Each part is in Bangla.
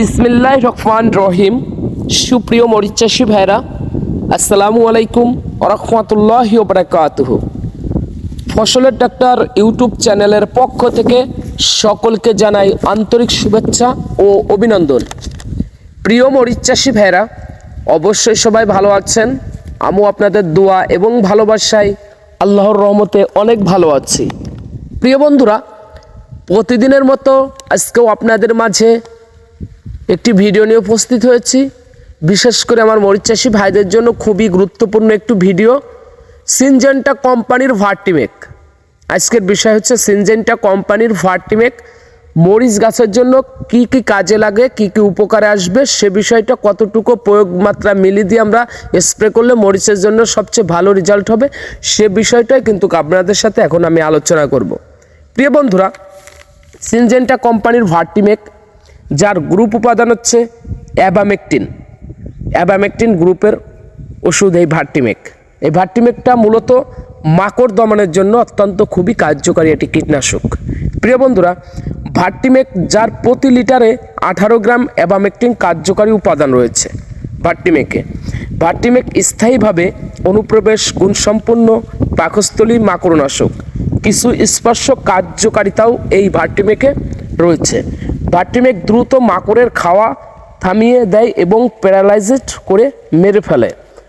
বিসমিল্লাহ রহমান রহিম। সুপ্রিয় মরিচাষী ভাইরা, আসসালামু আলাইকুম রহমতুল্লাহ বারাকাতুহ। ফসলের ডাক্তার ইউটিউব চ্যানেলের পক্ষ থেকে সকলকে জানাই আন্তরিক শুভেচ্ছা ও অভিনন্দন। প্রিয় মরিচাষী ভাইরা, অবশ্যই সবাই ভালো আছেন। আমিও আপনাদের দোয়া এবং ভালোবাসায় আল্লাহর রহমতে অনেক ভালো আছি। প্রিয় বন্ধুরা, প্রতিদিনের মতো আজকেও আপনাদের মাঝে একটি ভিডিও নিয়ে উপস্থিত হয়েছি। বিশেষ করে আমার মরিচাষী ভাইদের জন্য খুবই গুরুত্বপূর্ণ একটি ভিডিও। সিনজেন্টা কোম্পানির ভার্টিমেক আজকের বিষয় হচ্ছে সিনজেন্টা কোম্পানির ভার্টিমেক মরিচ গাছের জন্য কি কি কাজে লাগে, কি কি উপকারে আসবে, সে বিষয়টা কতটুকু প্রয়োগ মাত্রা মিলিয়ে দিয়ে আমরা স্প্রে করলে মরিচের জন্য সবচেয়ে ভালো রেজাল্ট হবে, সে বিষয়টাই কিন্তু আপনাদের সাথে এখন আমি আলোচনা করব। প্রিয় বন্ধুরা, সিনজেন্টা কোম্পানির ভার্টিমেক যার গ্রুপ উপাদান হচ্ছে অ্যাবামেকটিন। অ্যাবামেকটিন গ্রুপের ওষুধ এই ভার্টিমেক এই ভার্টিমেকটা মূলত মাকড় দমনের জন্য অত্যন্ত খুবই কার্যকারী একটি কীটনাশক। প্রিয় বন্ধুরা ভার্টিমেক যার প্রতি লিটারে আঠারো গ্রাম অ্যাবামেকটিন কার্যকারী উপাদান রয়েছে ভার্টিমেকে ভার্টিমেক স্থায়ীভাবে অনুপ্রবেশ গুণসম্পন্ন পাকস্থলী মাকড়নাশক। কিছু স্পর্শ কার্যকারিতাও এই ভার্টিমেকে রয়েছে। ভার্টিমেক দ্রুত মাকড়ের খাওয়া থামিয়ে দেয় এবং প্যারালাইজড করে মেরে ফেলে।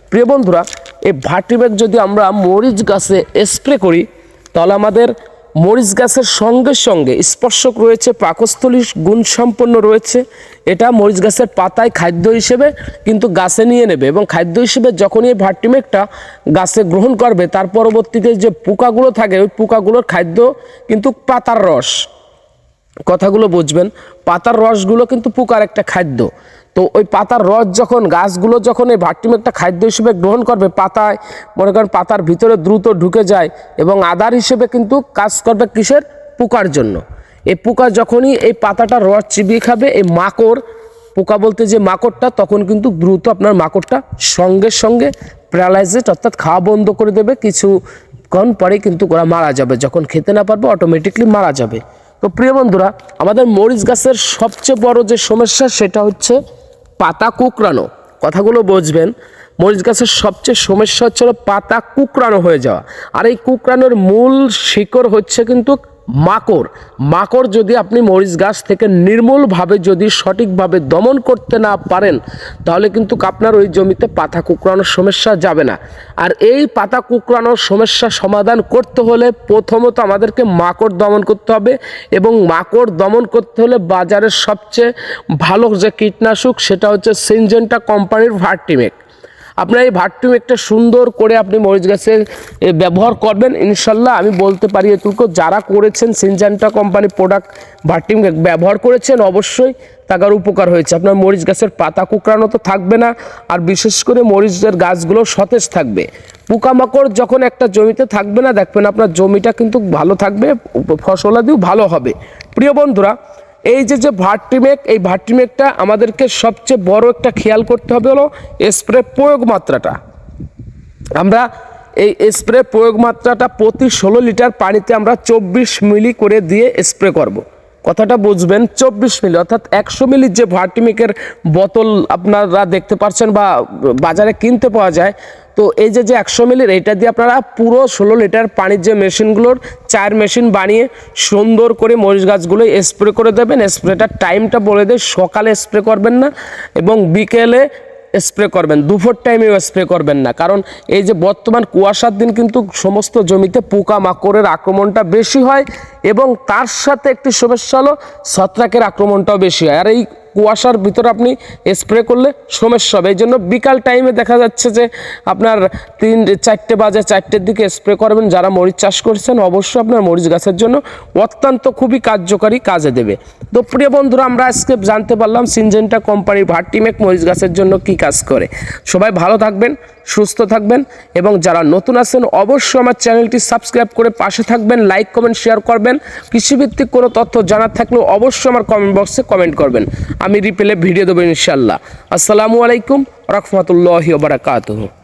প্রিয় বন্ধুরা, এই ভার্টিমেক যদি আমরা মরিচ গাছে স্প্রে করি, তাহলে আমাদের মরিচ গাছের সঙ্গে সঙ্গে স্পর্শক রয়েছে, পাকস্থলী গুণসম্পন্ন রয়েছে। এটা মরিচ গাছের পাতায় খাদ্য হিসেবে কিন্তু গাছে নিয়ে নেবে এবং খাদ্য হিসেবে যখনই এই ভার্টিমেকটা গাছে গ্রহণ করবে, তার পরবর্তীতে যে পোকাগুলো থাকে, ওই পোকাগুলোর খাদ্য কিন্তু পাতার রস। কথাগুলো বুঝবেন, পাতার রসগুলো কিন্তু পোকার একটা খাদ্য। তো ওই পাতার রস যখন, গাছগুলো যখন এই ভার্টিমেকটা খাদ্য হিসেবে গ্রহণ করবে, পাতায়, মনে করেন পাতার ভিতরে দ্রুত ঢুকে যায় এবং আদার হিসেবে কিন্তু কাজ করবে কিসের? পোকার জন্য। এই পোকা যখনই এই পাতাটা রস চিবিয়ে খাবে, এই মাকড়, পোকা বলতে যে মাকড়টা, তখন কিন্তু দ্রুত আপনার মাকড়টা সঙ্গে সঙ্গে প্যারালাইজেড অর্থাৎ খাওয়া বন্ধ করে দেবে। কিছুক্ষণ পরে কিন্তু ওরা মারা যাবে। যখন খেতে না পারবে অটোমেটিকলি মারা যাবে। তো প্রিয় বন্ধুরা, আমাদের মরিচ গাছের সবচেয়ে বড় যে সমস্যা সেটা হচ্ছে পাতা কুকরানো কথাগুলো বুঝবেন, মরিচ গাছের সবচেয়ে সমস্যা হচ্ছে পাতা কুকরানো হয়ে যাওয়া। আর এই কুকরানোর মূল শিকড় হচ্ছে কিন্তু মাকড়। মাকড় যদি আপনি মরিচ গাছ থেকে নির্মূলভাবে যদি সঠিকভাবে দমন করতে না পারেন, তাহলে কিন্তু আপনার ওই জমিতে পাতা কুকরানোর সমস্যা যাবে না। আর এই পাতা কুকরানোর সমস্যা সমাধান করতে হলে প্রথমত আমাদেরকে মাকড় দমন করতে হবে এবং মাকড় দমন করতে হলে বাজারের সবচেয়ে ভালো যে কীটনাশক, সেটা হচ্ছে সিনজেন্টা কোম্পানির ভার্টিমেক। আপনার এই ভাট্টুমেকটা সুন্দর করে আপনি মরিচ গাছে এ, ব্যবহার করবেন। ইনশাল্লাহ আমি বলতে পারি এটুকু যারা করেছেন সিনজান্টা কোম্পানি প্রোডাক্ট ভাট্টিমেক ব্যবহার করেছেন অবশ্যই তাকার উপকার হয়েছে। আপনার মরিচ গাছের পাতা কুকরানো তো থাকবে না আর বিশেষ করে মরিচের গাছগুলো সতেজ থাকবে। পোকামাকড় যখন একটা জমিতে থাকবে না দেখবেন আপনার জমিটা কিন্তু ভালো থাকবে ফসলাদিও ভালো হবে। প্রিয় বন্ধুরা এই যে যে ভার্টিমেক এই ভার্টিমেকটা আমাদেরকে সবচেয়ে বড় একটা খেয়াল করতে হবে হলো স্প্রে প্রয়োগ মাত্রাটা আমরা এই স্প্রে প্রয়োগ মাত্রাটা প্রতি ষোলো লিটার পানিতে আমরা চব্বিশ মিলি করে দিয়ে স্প্রে করব। কথাটা বুঝবেন, চব্বিশ মিলি, অর্থাৎ একশো মিলির যে ভার্টিমিকের বোতল আপনারা দেখতে পাচ্ছেন বা বাজারে কিনতে পাওয়া যায় তো এই যে যে একশো মিলির এইটা দিয়ে আপনারা পুরো ষোলো লিটার পানির যে মেশিনগুলোর চার মেশিন বানিয়ে সুন্দর করে মরিচ গাছগুলো স্প্রে করে দেবেন। স্প্রেটার টাইমটা বলে দেয়, সকালে স্প্রে করবেন না এবং বিকেলে স্প্রে করবেন। দুপুর টাইমেও স্প্রে করবেন না। কারণ এই যে বর্তমান কুয়াশার দিন কিন্তু সমস্ত জমিতে পোকা মাকড়ের আক্রমণটা বেশি হয় এবং তার সাথে একটি সমস্যা হলো ছত্রাকের আক্রমণটাও বেশি হয়। আর এই কুয়াশার ভিতরে আপনি স্প্রে করলে সমস্যা হবে। এই জন্য বিকাল টাইমে দেখা যাচ্ছে যে আপনার তিন, চারটে বাজে, চারটের দিকে স্প্রে করবেন। যারা মরিচ চাষ করছেন, অবশ্যই আপনার মরিচ গাছের জন্য অত্যন্ত খুবই কার্যকারী কাজে দেবে। তো প্রিয় বন্ধুরা, আমরা আজকে জানতে পারলাম সিনজেন্টা কোম্পানির ভার্টিমেক মরিচ গাছের জন্য কি কাজ করে। সবাই ভালো থাকবেন, সুস্থ থাকবেন এবং যারা নতুন আছেন, অবশ্যই আমার চ্যানেলটি সাবস্ক্রাইব করে পাশে থাকবেন, লাইক, কমেন্ট শেয়ার করবেন। কৃষিভিত্তিক কোনো তথ্য জানার থাকলেও অবশ্যই আমার কমেন্ট বক্সে কমেন্ট করবেন। আমি রিপ্লে ভিডিও দেবো ইনশাল্লাহ আসসালামু আলাইকুম রহমতুল্লাহ বারাকাতুহু।